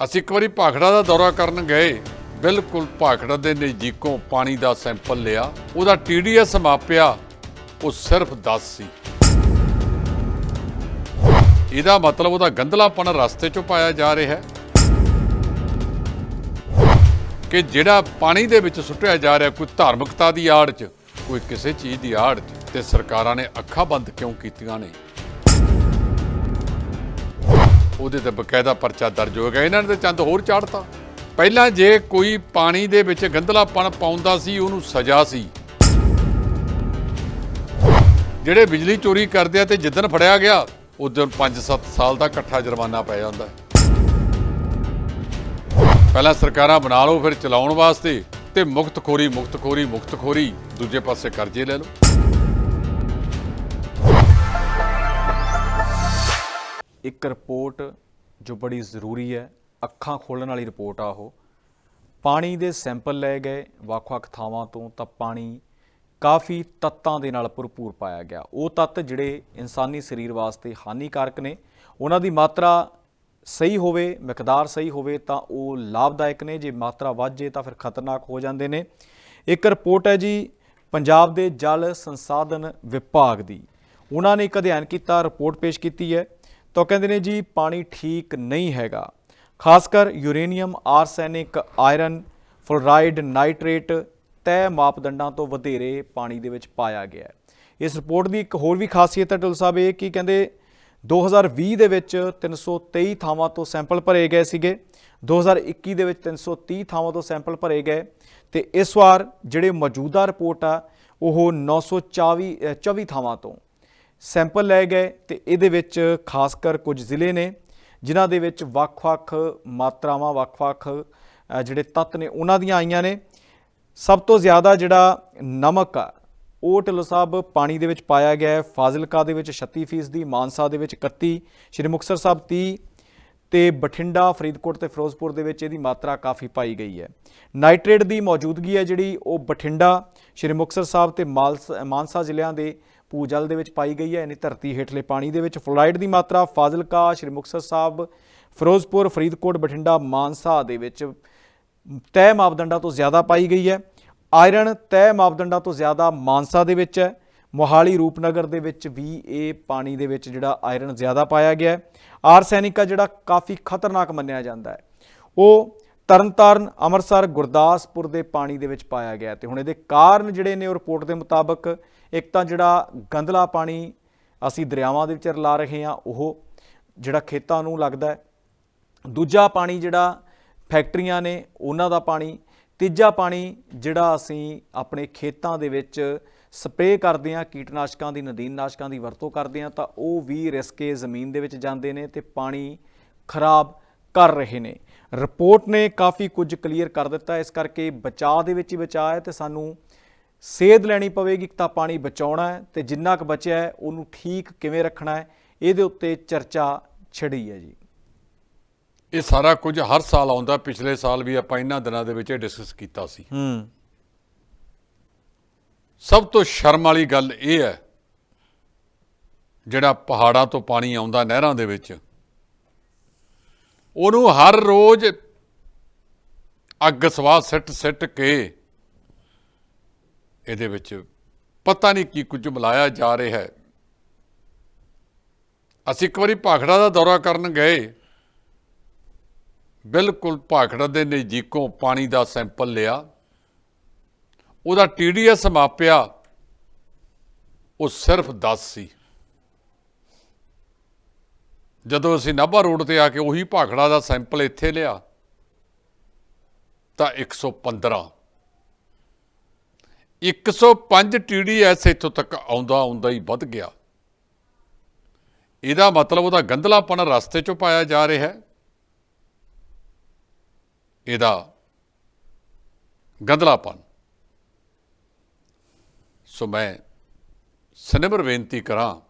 ਅਸੀਂ ਇੱਕ ਵਾਰੀ ਭਾਖੜਾ ਦਾ ਦੌਰਾ ਕਰਨ ਗਏ, ਬਿਲਕੁਲ ਭਾਖੜਾ ਦੇ ਨਜ਼ਦੀਕੋਂ ਪਾਣੀ ਦਾ ਸੈਂਪਲ ਲਿਆ, ਉਹਦਾ ਟੀਡੀਐਸ ਮਾਪਿਆ ਉਹ ਸਿਰਫ 10 ਸੀ। ਇਹਦਾ ਮਤਲਬ ਉਹਦਾ ਗੰਧਲਾਪਣ ਰਸਤੇ 'ਚੋਂ ਪਾਇਆ ਜਾ ਰਿਹਾ ਹੈ ਕਿ ਜਿਹੜਾ ਪਾਣੀ ਦੇ ਵਿੱਚ ਸੁੱਟਿਆ ਜਾ ਰਿਹਾ ਕੋਈ ਧਾਰਮਿਕਤਾ ਦੀ ਆੜ 'ਚ, ਕੋਈ ਕਿਸੇ ਚੀਜ਼ ਦੀ ਆੜ 'ਚ, ਤੇ ਸਰਕਾਰਾਂ ਨੇ ਅੱਖਾਂ ਬੰਦ ਕਿਉਂ ਕੀਤੀਆਂ ਨੇ? ਉਹਦੇ ਤੇ ਬਕਾਇਦਾ ਪਰਚਾ ਦਰਜ ਹੋ ਗਿਆ। ਇਹਨਾਂ ਨੇ ਤੇ ਚੰਦ ਹੋਰ ਚਾੜਤਾ। ਪਹਿਲਾਂ ਜੇ ਕੋਈ ਪਾਣੀ ਦੇ ਵਿੱਚ ਗੰਧਲਾਪਣ ਪਾਉਂਦਾ ਸੀ, ਉਹਨੂੰ ਸਜ਼ਾ ਸੀ। ਜਿਹੜੇ ਬਿਜਲੀ ਚੋਰੀ ਕਰਦੇ ਆ ਤੇ ਜਿੱਦਣ ਫੜਿਆ ਗਿਆ, ਉਦੋਂ 5-7 ਸਾਲ ਦਾ ਇਕੱਠਾ ਜੁਰਮਾਨਾ ਪੈ ਜਾਂਦਾ। ਪਹਿਲਾਂ ਸਰਕਾਰਾਂ ਬਣਾ ਲਓ, ਫਿਰ ਚਲਾਉਣ ਵਾਸਤੇ ਤੇ ਮੁਕਤਖੋਰੀ ਮੁਕਤਖੋਰੀ ਮੁਕਤਖੋਰੀ, ਦੂਜੇ ਪਾਸੇ ਕਰਜ਼ੇ ਲੈ ਲਓ। ਇੱਕ ਰਿਪੋਰਟ ਜੋ ਬੜੀ ਜ਼ਰੂਰੀ ਹੈ, ਅੱਖਾਂ ਖੋਲਣ ਵਾਲੀ ਰਿਪੋਰਟ ਆ ਉਹ। ਪਾਣੀ ਦੇ ਸੈਂਪਲ ਲਏ ਗਏ ਵੱਖ-ਵੱਖ ਥਾਵਾਂ ਤੋਂ ਤਾਂ ਪਾਣੀ ਕਾਫੀ ਤੱਤਾਂ ਦੇ ਨਾਲ ਭਰਪੂਰ ਪਾਇਆ ਗਿਆ। ਉਹ ਤੱਤ ਜਿਹੜੇ ਇਨਸਾਨੀ ਸਰੀਰ ਵਾਸਤੇ ਹਾਨੀਕਾਰਕ ਨੇ। ਉਹਨਾਂ ਦੀ ਮਾਤਰਾ ਸਹੀ ਹੋਵੇ, ਮਿਕਦਾਰ ਸਹੀ ਹੋਵੇ ਤਾਂ ਉਹ ਲਾਭਦਾਇਕ ਨੇ। ਜੇ ਮਾਤਰਾ ਵੱਧ ਜੇ ਤਾਂ ਫਿਰ ਖਤਰਨਾਕ ਹੋ ਜਾਂਦੇ ਨੇ। ਇੱਕ ਰਿਪੋਰਟ ਹੈ ਜੀ, ਪੰਜਾਬ ਦੇ ਜਲ ਸੰਸਾਧਨ ਵਿਭਾਗ ਦੀ। ਉਹਨਾਂ ਨੇ ਇੱਕ ਅਧਿਐਨ ਕੀਤਾ, ਰਿਪੋਰਟ ਪੇਸ਼ ਕੀਤੀ ਹੈ। ਤਾਂ ਕਹਿੰਦੇ ਨੇ ਜੀ ਪਾਣੀ ਠੀਕ ਨਹੀਂ ਹੈਗਾ। ਖਾਸ ਕਰ uranium arsenic iron fluoride nitrate ਤੈਅ ਮਾਪਦੰਡਾਂ ਤੋਂ ਵਧੇਰੇ ਪਾਣੀ ਦੇ ਵਿੱਚ ਪਾਇਆ ਗਿਆ ਹੈ। ਇਸ ਰਿਪੋਰਟ ਦੀ ਇੱਕ ਹੋਰ ਵੀ ਖਾਸੀਅਤ ਹੈ ਢਿੱਲ ਸਾਹਿਬ ਇਹ ਕਿ ਕਹਿੰਦੇ 2020 ਦੇ ਵਿੱਚ 323 ਥਾਵਾਂ ਤੋਂ ਸੈਂਪਲ ਭਰੇ ਗਏ ਸੀਗੇ। 2021 ਦੇ ਵਿੱਚ 330 ਥਾਵਾਂ ਤੋਂ ਸੈਂਪਲ ਭਰੇ ਗਏ। ਤੇ ਇਸ ਵਾਰ ਜਿਹੜੇ ਮੌਜੂਦਾ ਰਿਪੋਰਟ ਆ ਉਹ 924 ਅ, 24 ਥਾਵਾਂ ਤੋਂ ਸੈਂਪਲ ਲਏ ਗਏ ਤੇ ਇਹਦੇ ਵਿੱਚ ਖਾਸ ਕਰ ਕੁਝ ਜ਼ਿਲ੍ਹੇ ਨੇ, ਜਿਨ੍ਹਾਂ ਦੇ ਵਿੱਚ ਵੱਖ-ਵੱਖ ਮਾਤਰਾਵਾਂ, ਵੱਖ-ਵੱਖ ਜਿਹੜੇ ਤੱਤ ਨੇ, ਉਹਨਾਂ ਦੀਆਂ ਆਈਆਂ ਨੇ। ਸਭ ਤੋਂ ਜ਼ਿਆਦਾ ਜਿਹੜਾ ਨਮਕ ਆ, ਉਹ ਢਿੱਲੋਂ ਸਾਹਿਬ ਪਾਣੀ ਦੇ ਵਿੱਚ ਪਾਇਆ ਗਿਆ ਹੈ, ਫਾਜ਼ਿਲਕਾ ਦੇ ਵਿੱਚ 36% ਦੀ ਮਾਨਸਾ ਦੇ ਵਿੱਚ 31 ਸ਼੍ਰੀ ਮੁਕਤਸਰ ਸਾਹਿਬ 30 ਤੇ ਬਠਿੰਡਾ, ਫਰੀਦਕੋਟ ਤੇ ਫਿਰੋਜ਼ਪੁਰ ਦੇ ਵਿੱਚ ਇਹਦੀ ਮਾਤਰਾ ਕਾਫੀ ਪਾਈ ਗਈ ਹੈ। ਨਾਈਟ੍ਰੇਟ ਦੀ ਮੌਜੂਦਗੀ ਹੈ ਜਿਹੜੀ, ਉਹ ਬਠਿੰਡਾ, ਸ਼੍ਰੀ ਮੁਕਤਸਰ ਸਾਹਿਬ ਤੇ ਮਾਲਸ- ਮਾਨਸਾ ਜ਼ਿਲ੍ਹਿਆਂ ਦੇ ਭੂਜਲ ਦੇ ਵਿੱਚ ਪਾਈ ਗਈ ਹੈ। ਯਾਨੀ ਧਰਤੀ ਹੇਠਲੇ ਪਾਣੀ ਦੇ ਵਿੱਚ ਫਲੋਰਾਈਡ ਦੀ ਮਾਤਰਾ, ਫਾਜ਼ਿਲਕਾ, ਸ਼੍ਰੀ ਮੁਕਤਸਰ ਸਾਹਿਬ, ਫਿਰੋਜ਼ਪੁਰ, ਫਰੀਦਕੋਟ, ਬਠਿੰਡਾ, ਮਾਨਸਾ ਦੇ ਵਿੱਚ ਤੈਅ ਮਾਪਦੰਡਾਂ ਤੋਂ ਜ਼ਿਆਦਾ ਪਾਈ ਗਈ ਹੈ। ਆਇਰਨ ਤੈਅ ਮਾਪਦੰਡਾਂ ਤੋਂ ਜ਼ਿਆਦਾ ਮਾਨਸਾ ਦੇ ਵਿੱਚ ਹੈ। ਮੋਹਾਲੀ, ਰੂਪਨਗਰ ਦੇ ਵਿੱਚ ਵੀ ਇਹ ਪਾਣੀ ਦੇ ਵਿੱਚ ਜਿਹੜਾ ਆਇਰਨ ਜ਼ਿਆਦਾ ਪਾਇਆ ਗਿਆ ਹੈ। ਆਰਸੈਨਿਕ ਆ ਜਿਹੜਾ ਕਾਫੀ ਖਤਰਨਾਕ ਮੰਨਿਆ ਜਾਂਦਾ ਹੈ। ਉਹ ਤਰਨਤਾਰਨ, ਅੰਮ੍ਰਿਤਸਰ, ਗੁਰਦਾਸਪੁਰ ਦੇ ਪਾਣੀ ਦੇ ਵਿੱਚ ਪਾਇਆ ਗਿਆ ਤੇ ਹੁਣ ਇਹਦੇ ਕਾਰਨ ਜਿਹੜੇ ਨੇ ਉਹ ਰਿਪੋਰਟ ਦੇ ਮੁਤਾਬਕ ਇੱਕ ਤਾਂ ਜਿਹੜਾ ਗੰਦਲਾ ਪਾਣੀ ਅਸੀਂ ਦਰਿਆਵਾਂ ਦੇ ਵਿੱਚ ਰਲਾ ਰਹੇ ਹਾਂ, ਉਹ ਜਿਹੜਾ ਖੇਤਾਂ ਨੂੰ ਲੱਗਦਾ ਹੈ। ਦੂਜਾ ਪਾਣੀ ਜਿਹੜਾ ਫੈਕਟਰੀਆਂ ਨੇ, ਉਹਨਾਂ ਦਾ ਪਾਣੀ। ਤੀਜਾ ਪਾਣੀ ਜਿਹੜਾ ਅਸੀਂ ਆਪਣੇ ਖੇਤਾਂ ਦੇ ਵਿੱਚ ਸਪਰੇਅ ਕਰਦੇ ਹਾਂ, ਕੀਟਨਾਸ਼ਕਾਂ ਦੀ ਨਦੀਨਨਾਸ਼ਕਾਂ ਦੀ ਵਰਤੋਂ ਕਰਦੇ ਹਾਂ, ਤਾਂ ਉਹ ਵੀ ਰਿਸਕੇ ਜ਼ਮੀਨ ਦੇ ਵਿੱਚ ਜਾਂਦੇ ਨੇ ਤੇ ਪਾਣੀ ਖਰਾਬ ਕਰ ਰਹੇ ਨੇ। ਰਿਪੋਰਟ ਨੇ ਕਾਫੀ ਕੁਝ ਕਲੀਅਰ ਕਰ ਦਿੱਤਾ, ਇਸ ਕਰਕੇ ਬਚਾਅ ਦੇ ਵਿੱਚ ਹੀ ਬਚਾਅ ਹੈ ਤੇ ਸਾਨੂੰ ਸੇਧ ਲੈਣੀ ਪਵੇਗੀ ਕਿ ਤਾਂ ਪਾਣੀ ਬਚਾਉਣਾ ਹੈ ਤੇ ਜਿੰਨਾ ਕੁ ਬਚਿਆ ਹੈ ਉਹਨੂੰ ਠੀਕ ਕਿਵੇਂ ਰੱਖਣਾ ਹੈ ਇਹਦੇ ਉੱਤੇ ਚਰਚਾ ਛਿੜੀ ਹੈ ਜੀ। ਇਹ ਸਾਰਾ ਕੁਝ ਹਰ ਸਾਲ ਆਉਂਦਾ ਪਿਛਲੇ ਸਾਲ ਵੀ ਆਪਾਂ ਇਹਨਾਂ ਦਿਨਾਂ ਦੇ ਵਿੱਚ ਇਹ ਡਿਸਕਸ ਕੀਤਾ ਸੀ। ਹੂੰ। ਸਭ ਤੋਂ ਸ਼ਰਮ ਵਾਲੀ ਗੱਲ ਇਹ ਹੈ ਜਿਹੜਾ ਪਹਾੜਾਂ ਤੋਂ ਪਾਣੀ ਆਉਂਦਾ ਨਹਿਰਾਂ ਦੇ ਵਿੱਚ ਉਹਨੂੰ ਹਰ ਰੋਜ਼ ਅੱਗ ਸਵਾਹ ਸਿੱਟ ਸਿੱਟ ਕੇ ਇਹਦੇ ਵਿੱਚ ਪਤਾ ਨਹੀਂ ਕੀ ਕੁਝ ਮਿਲਾਇਆ ਜਾ ਰਿਹਾ ਹੈ। ਅਸੀਂ ਇੱਕ ਵਾਰੀ ਭਾਖੜਾ ਦਾ ਦੌਰਾ ਕਰਨ ਗਏ। ਬਿਲਕੁਲ ਭਾਖੜਾ ਦੇ ਨਜ਼ਦੀਕੋਂ ਪਾਣੀ ਦਾ ਸੈਂਪਲ ਲਿਆ। ਉਹਦਾ ਟੀਡੀਐਸ ਮਾਪਿਆ। ਉਹ ਸਿਰਫ 10 ਸੀ। ਜਦੋਂ ਅਸੀਂ ਨਾਭਾ ਰੋਡ ਤੇ ਆ ਕੇ ਉਹੀ ਭਾਖੜਾ ਦਾ ਸੈਂਪਲ ਇੱਥੇ ਲਿਆ, ਤਾਂ 115 105 ਟੀਡੀਐਸ ਇੱਥੋਂ ਤੱਕ ਆਉਂਦਾ ਆਉਂਦਾ ਹੀ ਵੱਧ ਗਿਆ। ਇਹਦਾ ਮਤਲਬ ਉਹਦਾ ਗੰਧਲਾਪਣ ਰਸਤੇ 'ਚੋਂ ਪਾਇਆ ਜਾ ਰਿਹਾ ਹੈ। ਇਹਦਾ ਗੰਧਲਾਪਣ। ਸੋ ਮੈਂ ਸਨਿਮਰ ਬੇਨਤੀ ਕਰਾਂ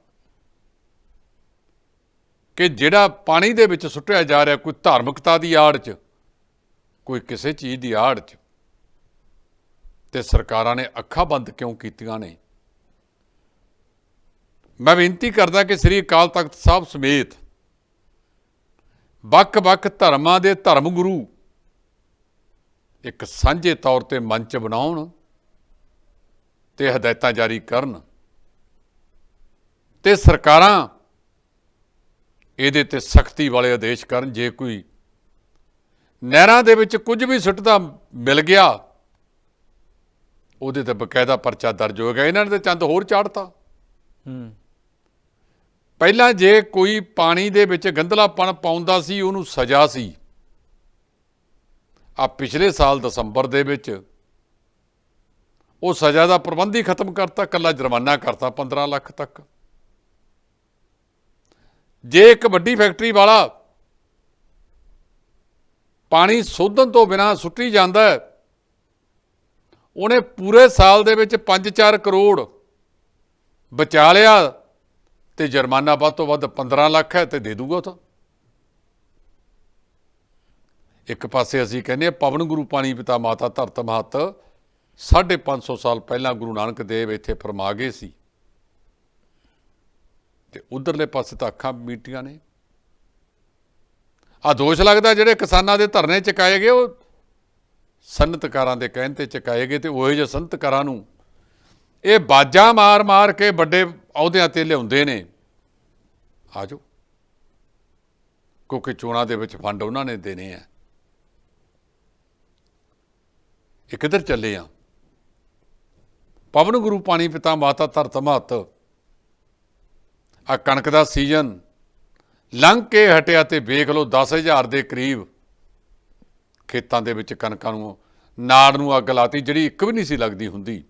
ਕਿ ਜਿਹੜਾ ਪਾਣੀ ਦੇ ਵਿੱਚ ਸੁੱਟਿਆ ਜਾ ਰਿਹਾ, ਕੋਈ ਧਾਰਮਿਕਤਾ ਦੀ ਆੜ 'ਚ, ਕੋਈ ਕਿਸੇ ਚੀਜ਼ ਦੀ ਆੜ 'ਚ ਤੇ ਸਰਕਾਰਾਂ ਨੇ ਅੱਖਾਂ ਬੰਦ ਕਿਉਂ ਕੀਤੀਆਂ ਨੇ? ਮੈਂ ਬੇਨਤੀ ਕਰਦਾ ਕਿ ਸ੍ਰੀ ਅਕਾਲ ਤਖਤ ਸਾਹਿਬ ਸਮੇਤ ਵੱਖ-ਵੱਖ ਧਰਮਾਂ ਦੇ ਧਰਮ ਗੁਰੂ ਇੱਕ ਸਾਂਝੇ ਤੌਰ ਤੇ ਮੰਚ ਬਣਾਉਣ ਤੇ ਹਦਾਇਤਾਂ ਜਾਰੀ ਕਰਨ ਤੇ ਸਰਕਾਰਾਂ ਇਹਦੇ ਤੇ ਸਖਤੀ ਵਾਲੇ ਆਦੇਸ਼ ਕਰਨ। ਜੇ ਕੋਈ ਨਹਿਰਾਂ ਦੇ ਵਿੱਚ ਕੁਝ ਵੀ ਸੁੱਟਦਾ ਮਿਲ ਗਿਆ ਉਹਦੇ ਤੇ ਬਕਾਇਦਾ ਪਰਚਾ ਦਰਜ ਹੋਏਗਾ ਇਹਨਾਂ ਨੇ ਤਾਂ ਚੰਦ ਹੋਰ ਚਾੜਤਾ। ਹੂੰ। ਪਹਿਲਾਂ ਜੇ ਕੋਈ ਪਾਣੀ ਦੇ ਵਿੱਚ ਗੰਧਲਾਪਣ ਪਾਉਂਦਾ ਸੀ ਉਹਨੂੰ ਸਜ਼ਾ ਸੀ। ਆ ਪਿਛਲੇ ਸਾਲ ਦਸੰਬਰ ਦੇ ਵਿੱਚ ਉਹ ਸਜ਼ਾ ਦਾ ਪ੍ਰਬੰਧ ਹੀ ਖਤਮ ਕਰਤਾ ਕੱਲਾ ਜੁਰਮਾਨਾ ਕਰਤਾ 15 ਲੱਖ ਤੱਕ। ਜੇ ਇੱਕ ਵੱਡੀ ਫੈਕਟਰੀ ਵਾਲਾ ਪਾਣੀ ਸੋਧਣ ਤੋਂ ਬਿਨਾ ਸੁੱਟੀ ਜਾਂਦਾ ਹੈ ਉਹਨੇ ਪੂਰੇ ਸਾਲ ਦੇ ਵਿੱਚ 5-4 ਕਰੋੜ ਬਚਾ ਲਿਆ ਤੇ ਜੁਰਮਾਨਾ ਵੱਧ ਤੋਂ ਵੱਧ 15 ਲੱਖ ਹੈ ਤੇ ਦੇ ਦੂਗਾ ਉਹ ਤਾਂ। ਇੱਕ ਪਾਸੇ ਅਸੀਂ ਕਹਿੰਦੇ ਆ ਪਵਨ ਗੁਰੂ ਪਾਣੀ ਪਿਤਾ ਮਾਤਾ ਧਰਤ ਮਹਤ 550 ਸਾਲ ਪਹਿਲਾਂ ਗੁਰੂ ਨਾਨਕ ਦੇਵ ਇੱਥੇ ਫਰਮਾ ਗਏ ਸੀ। ਤੇ ਉਧਰਲੇ ਪਾਸੇ ਤਾਂ ਅੱਖਾਂ ਮੀਟੀਆਂ ਨੇ। ਆ ਦੋਸ਼ ਲੱਗਦਾ ਜਿਹੜੇ ਕਿਸਾਨਾਂ ਦੇ ਧਰਨੇ ਚੁਕਾਏ ਗਏ, ਉਹ ਸਨਤਕਾਰਾਂ ਦੇ ਕਹਿਣ ਤੇ ਚੁਕਾਏ ਗਏ ਤੇ ਉਹ ਜਿਹੇ ਸਨਤਕਾਰਾਂ ਨੂੰ ਇਹ ਬਾਜਾਂ ਮਾਰ-ਮਾਰ ਕੇ ਵੱਡੇ ਅਹੁਦਿਆਂ ਤੇ ਲਿਆਉਂਦੇ ਨੇ। ਆਜੋ। ਕਿਉਂਕਿ ਚੋਣਾਂ ਦੇ ਵਿੱਚ ਫੰਡ ਉਹਨਾਂ ਨੇ ਦੇਣੇ ਆ। ਇਹ ਕਿੱਧਰ ਚੱਲੇ ਆ? ਪਵਨ ਗੁਰੂ ਪਾਣੀ ਪਿਤਾ ਮਾਤਾ ਧਰਤ ਮਹਤ ਆ ਕਣਕ ਦਾ ਸੀਜ਼ਨ। ਲੰਘ ਕੇ ਹਟਿਆ ਤੇ ਵੇਖ ਲਓ 10000 ਦੇ ਕਰੀਬ ਖੇਤਾਂ ਦੇ ਵਿੱਚ ਕਣਕਾਂ ਨੂੰ, ਨਾੜ ਨੂੰ ਅੱਗ ਲਾਤੀ, ਜਿਹੜੀ ਇੱਕ ਵੀ ਨਹੀਂ ਸੀ ਲੱਗਦੀ ਹੁੰਦੀ।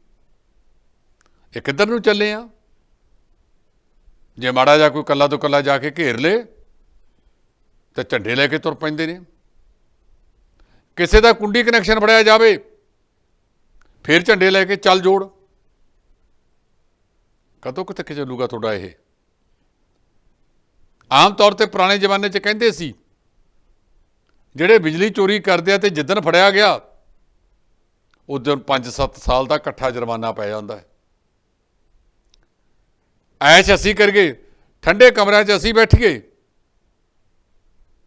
ਇਹ ਕਿੱਧਰ ਨੂੰ ਚੱਲੇ ਆ? ਜੇ ਮਾੜਾ ਜਾ ਕੋਈ ਕੱਲਾ ਤੋਂ ਕੱਲਾ ਜਾ ਕੇ ਘੇਰ ਲੇ, ਤੇ ਝੰਡੇ ਲੈ ਕੇ ਤੁਰ ਪੈਂਦੇ ਨੇ। ਕਿਸੇ ਦਾ ਕੁੰਡੀ ਕਨੈਕਸ਼ਨ ਫੜਿਆ ਜਾਵੇ, ਫਿਰ ਝੰਡੇ ਲੈ ਕੇ ਚੱਲ ਜੋੜ। ਕਦੋਂ ਕਿੱਥੇ ਚੱਲੂਗਾ ਤੁਹਾਡਾ ਇਹ? ਆਮ ਤੌਰ ਤੇ ਪੁਰਾਣੇ ਜ਼ਮਾਨੇ 'ਚ ਕਹਿੰਦੇ ਸੀ ਜਿਹੜੇ ਬਿਜਲੀ ਚੋਰੀ ਕਰਦੇ ਆ ਤੇ ਜਿੱਦਣ ਫੜਿਆ ਗਿਆ ਉਦੋਂ 5-7 ਸਾਲ ਦਾ ਇਕੱਠਾ ਜੁਰਮਾਨਾ ਪੈ ਜਾਂਦਾ ਹੈ। ਐਸ਼ ਅਸੀਂ ਕਰ ਗਏ, ਠੰਡੇ ਕਮਰਿਆਂ 'ਚ ਅਸੀਂ ਬੈਠ ਗਏ,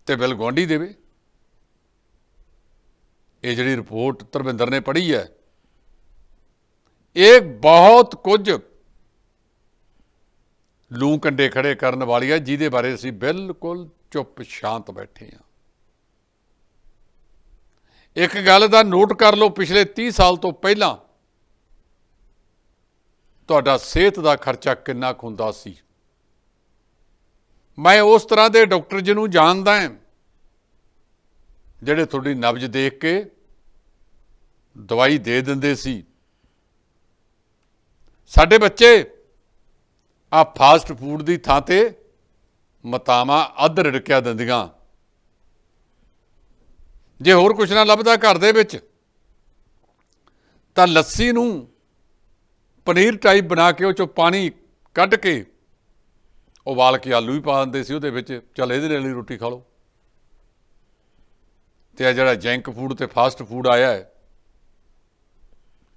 ਤੇ ਬਿੱਲ ਗੁਆਂਢੀ ਦੇਵੇ। ਇਹ ਜਿਹੜੀ ਰਿਪੋਰਟ ਧਰਮਿੰਦਰ ਨੇ ਪੜ੍ਹੀ ਹੈ, ਇਹ ਬਹੁਤ ਕੁਝ ਲੂ ਕੰਡੇ ਖੜੇ ਕਰਨ ਵਾਲੀ ਹੈ, ਜਿਹਦੇ ਬਾਰੇ ਅਸੀਂ ਬਿਲਕੁਲ ਚੁੱਪ ਸ਼ਾਂਤ ਬੈਠੇ ਹਾਂ। ਇੱਕ ਗੱਲ ਦਾ ਨੋਟ ਕਰ ਲਓ, ਪਿਛਲੇ 30 ਸਾਲ ਤੋਂ ਪਹਿਲਾਂ ਤੁਹਾਡਾ ਸਿਹਤ ਦਾ ਖਰਚਾ ਕਿੰਨਾ ਕੁ ਹੁੰਦਾ ਸੀ? ਮੈਂ ਉਸ ਤਰ੍ਹਾਂ ਦੇ ਡਾਕਟਰ ਜੀ ਨੂੰ ਜਾਣਦਾ ਹਾਂ, ਜਿਹੜੇ ਤੁਹਾਡੀ ਨਬਜ ਦੇਖ ਕੇ ਦਵਾਈ ਦੇ ਦਿੰਦੇ ਸੀ। ਸਾਡੇ ਬੱਚੇ ਆ ਫਾਸਟ ਫੂਡ ਦੀ ਥਾਂ ਤੇ ਮਤਾਵਾਂ ਅੱਧ ਰਿੜਕਿਆ ਦਿੰਦੀਆਂ। ਜੇ ਹੋਰ ਕੁਛ ਨਾ ਲੱਭਦਾ ਘਰ ਦੇ ਵਿੱਚ, ਤਾਂ ਲੱਸੀ ਨੂੰ ਪਨੀਰ ਟਾਈਪ ਬਣਾ ਕੇ ਉਹ ਚੋਂ ਪਾਣੀ ਕੱਢ ਕੇ ਉਬਾਲ ਕੇ ਆਲੂ ਵੀ ਪਾ ਦਿੰਦੇ ਸੀ ਉਹਦੇ ਵਿੱਚ, ਚੱਲ ਇਹਦੇ ਨਾਲ ਹੀ ਰੋਟੀ ਖਾ ਲਓ। ਤੇ ਆ ਜਿਹੜਾ ਜੰਕ ਫੂਡ ਤੇ ਫਾਸਟ ਫੂਡ ਆਇਆ ਹੈ,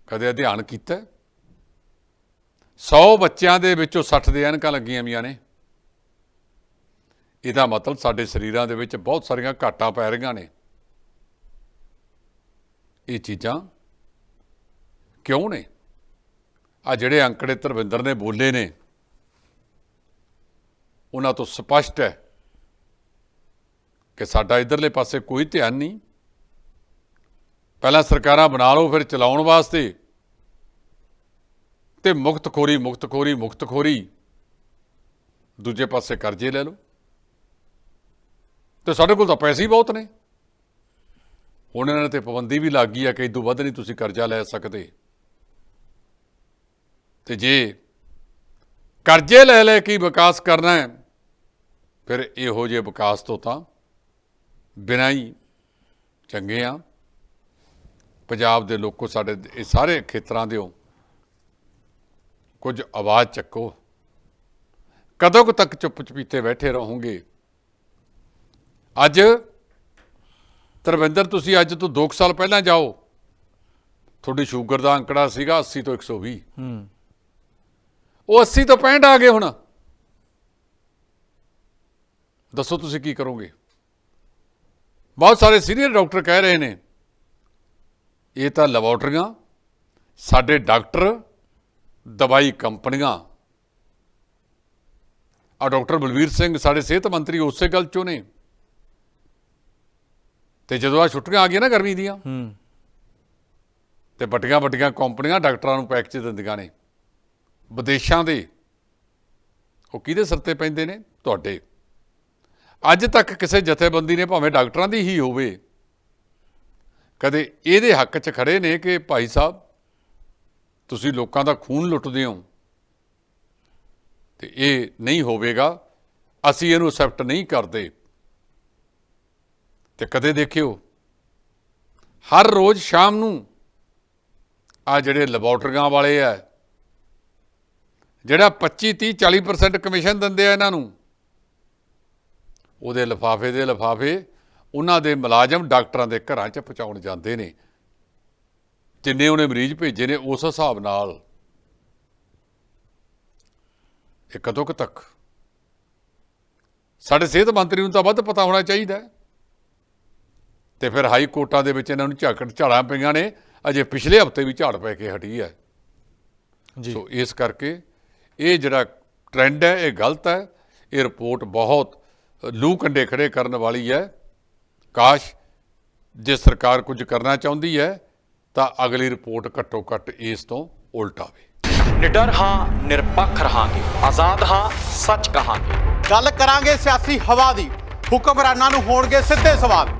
ਕਦੇ ਅਧਿਐਨ ਕੀਤਾ 100 ਬੱਚਿਆਂ ਦੇ ਵਿੱਚੋਂ 60 ਦੇ ਐਨਕਾਂ ਲੱਗੀਆਂ ਵੀਆਂ ਨੇ। ਇਹਦਾ ਮਤਲਬ ਸਾਡੇ ਸਰੀਰਾਂ ਦੇ ਵਿੱਚ ਬਹੁਤ ਸਾਰੀਆਂ ਘਾਟਾਂ ਪੈ ਰਹੀਆਂ ਨੇ। ਇਹ ਚੀਜ਼ਾਂ ਕਿਉਂ ਨੇ? ਆ ਜਿਹੜੇ ਅੰਕੜੇ ਧਰਵਿੰਦਰ ਨੇ ਬੋਲੇ ਨੇ, ਉਹਨਾਂ ਤੋਂ ਸਪਸ਼ਟ ਹੈ ਕਿ ਸਾਡਾ ਇਧਰਲੇ ਪਾਸੇ ਕੋਈ ਧਿਆਨ ਨਹੀਂ। ਪਹਿਲਾਂ ਸਰਕਾਰਾਂ ਬਣਾ ਲਓ, ਫਿਰ ਚਲਾਉਣ ਵਾਸਤੇ। ਤੇ ਮੁਕਤਖੋਰੀ ਮੁਕਤਖੋਰੀ ਮੁਕਤਖੋਰੀ। ਦੂਜੇ ਪਾਸੇ ਕਰਜ਼ੇ ਲੈ ਲਓ। ਤੇ ਸਾਡੇ ਕੋਲ ਤਾਂ ਪੈਸੇ ਹੀ ਬਹੁਤ ਨੇ। ਹੁਣ ਇਹਨਾਂ ਤੇ ਪਾਬੰਦੀ ਵੀ ਲੱਗ ਗਈ ਆ ਕਿ ਇਦੋਂ ਵੱਧ ਨਹੀਂ ਤੁਸੀਂ ਕਰਜ਼ਾ ਲੈ ਸਕਦੇ। ਤੇ ਜੇ ਕਰਜ਼ੇ ਲੈ ਲੈ ਕੇ ਵਿਕਾਸ ਕਰਨਾ ਹੈ, ਫਿਰ ਇਹੋ ਜਿਹੇ ਵਿਕਾਸ ਤੋਂ ਤਾਂ ਬਿਨਾਂ ਹੀ ਚੰਗੇ ਆ। ਪੰਜਾਬ ਦੇ ਲੋਕੋ ਸਾਡੇ ਇਹ ਸਾਰੇ ਖੇਤਰਾਂ ਦੇ ਹੋ ਕੁਝ ਆਵਾਜ਼ ਚੱਕੋ। ਕਦੋਂ ਤੱਕ ਚੁੱਪ ਚਪੀਤੇ ਬੈਠੇ ਰਹੋਗੇ? ਅੱਜ ਤਰਵਿੰਦਰ ਤੁਸੀਂ ਅੱਜ ਤੋਂ 2 ਸਾਲ ਪਹਿਲਾਂ ਜਾਓ। ਤੁਹਾਡੀ ਸ਼ੂਗਰ ਦਾ ਅੰਕੜਾ ਸੀਗਾ 80 ਤੋਂ 120 ਹੂੰ। ਉਹ 80 ਤੋਂ 65 ਆ ਗਏ ਹੁਣ। ਦੱਸੋ ਤੁਸੀਂ ਕੀ ਕਰੋਗੇ? ਬਹੁਤ ਸਾਰੇ ਸੀਨੀਅਰ ਡਾਕਟਰ ਕਹਿ ਰਹੇ ਨੇ ਇਹ ਤਾਂ ਲੈਬੋਰਟਰੀਆਂ ਸਾਡੇ ਡਾਕਟਰ ਦਵਾਈ ਕੰਪਨੀਆਂ। ਆ ਡਾਕਟਰ ਬਲਵੀਰ ਸਿੰਘ ਸਾਡੇ ਸਿਹਤ ਮੰਤਰੀ ਉਸੇ ਗੱਲ ਚੋਂ ਨੇ। ਤੇ ਜਦੋਂ ਆ ਛੁੱਟੀਆਂ ਆ ਗਈਆਂ ਨਾ ਗਰਮੀ ਦੀਆਂ ਹੂੰ। ਤੇ ਵੱਡੀਆਂ ਵੱਡੀਆਂ ਕੰਪਨੀਆਂ ਡਾਕਟਰਾਂ ਨੂੰ ਪੈਕੇਜ ਦਿੰਦੀਆਂ ਨੇ। ਵਿਦੇਸ਼ਾਂ ਦੇ। ਉਹ ਕਿਹਦੇ ਸਿਰ ਤੇ ਪੈਂਦੇ ਨੇ? ਤੁਹਾਡੇ। ਅੱਜ ਤੱਕ ਕਿਸੇ ਜਥੇਬੰਦੀ ਨੇ ਭਾਵੇਂ ਡਾਕਟਰਾਂ ਦੀ ਹੀ ਹੋਵੇ ਕਦੇ ਇਹਦੇ ਹੱਕ 'ਚ ਖੜੇ ਨੇ ਕਿ ਭਾਈ ਸਾਹਿਬ ਤੁਸੀਂ ਲੋਕਾਂ ਦਾ ਖੂਨ ਲੁੱਟਦੇ ਹੋ? ਤੇ ਇਹ ਨਹੀਂ ਹੋਵੇਗਾ। ਅਸੀਂ ਇਹਨੂੰ ਅਸੈਪਟ ਨਹੀਂ ਕਰਦੇ। ਤੇ ਕਦੇ ਦੇਖਿਓ, ਹਰ ਰੋਜ਼ ਸ਼ਾਮ ਨੂੰ ਆ ਜਿਹੜੇ ਲੈਬੋਰਟਰੀਆਂ ਵਾਲੇ ਆ, ਜਿਹੜਾ 25 30 40% ਕਮਿਸ਼ਨ ਦਿੰਦੇ ਆ ਇਹਨਾਂ ਨੂੰ, ਉਹਦੇ ਲਫਾਫੇ ਦੇ ਲਫਾਫੇ ਉਹਨਾਂ ਦੇ ਮੁਲਾਜ਼ਮ ਡਾਕਟਰਾਂ ਦੇ ਘਰਾਂ 'ਚ ਪਹੁੰਚਾਉਣ ਜਾਂਦੇ ਨੇ ਜਿੰਨੇ ਉਹਨੇ ਮਰੀਜ਼ ਭੇਜੇ ਨੇ, ਉਸ ਹਿਸਾਬ ਨਾਲ ਇਹ ਕਦੋਂ ਤੱਕ ਸਾਡੇ ਸਿਹਤ ਮੰਤਰੀ ਨੂੰ ਤਾਂ ਵੱਧ ਪਤਾ ਹੋਣਾ ਚਾਹੀਦਾ ਹੈ। ਤੇ ਫਿਰ ਹਾਈ ਕੋਰਟਾਂ ਦੇ ਵਿੱਚ ਇਹਨਾਂ ਨੂੰ ਝਾਕੜ ਝਾੜਾਂ ਪਈਆਂ ਨੇ। ਅਜੇ ਪਿਛਲੇ ਹਫ਼ਤੇ ਵੀ ਝਾੜ ਪੈ ਕੇ ਹਟੀ ਹੈ। ਜੀ। ਸੋ ਇਸ ਕਰਕੇ ਇਹ ਜਿਹੜਾ ਟ੍ਰੈਂਡ ਹੈ ਇਹ ਗਲਤ ਹੈ। ਇਹ ਰਿਪੋਰਟ ਬਹੁਤ ਲੂ ਕੰਡੇ ਖੜੇ ਕਰਨ ਵਾਲੀ ਹੈ। ਕਾਸ਼ ਜੇ ਸਰਕਾਰ ਕੁਝ ਕਰਨਾ ਚਾਹੁੰਦੀ ਹੈ ਤਾਂ ਅਗਲੀ ਰਿਪੋਰਟ ਘੱਟੋ ਘੱਟ ਇਸ ਤੋਂ ਉਲਟ ਆਵੇ। ਨਿਡਰ ਹਾਂ ਨਿਰਪੱਖ ਰਹਾਂਗੇ। ਆਜ਼ਾਦ ਹਾਂ ਸੱਚ ਕਹਾਂਗੇ। ਗੱਲ ਕਰਾਂਗੇ ਸਿਆਸੀ ਹਵਾ ਦੀ। ਹੁਕਮਰਾਨਾਂ ਨੂੰ ਹੋਣਗੇ ਸਿੱਧੇ ਸਵਾਲ।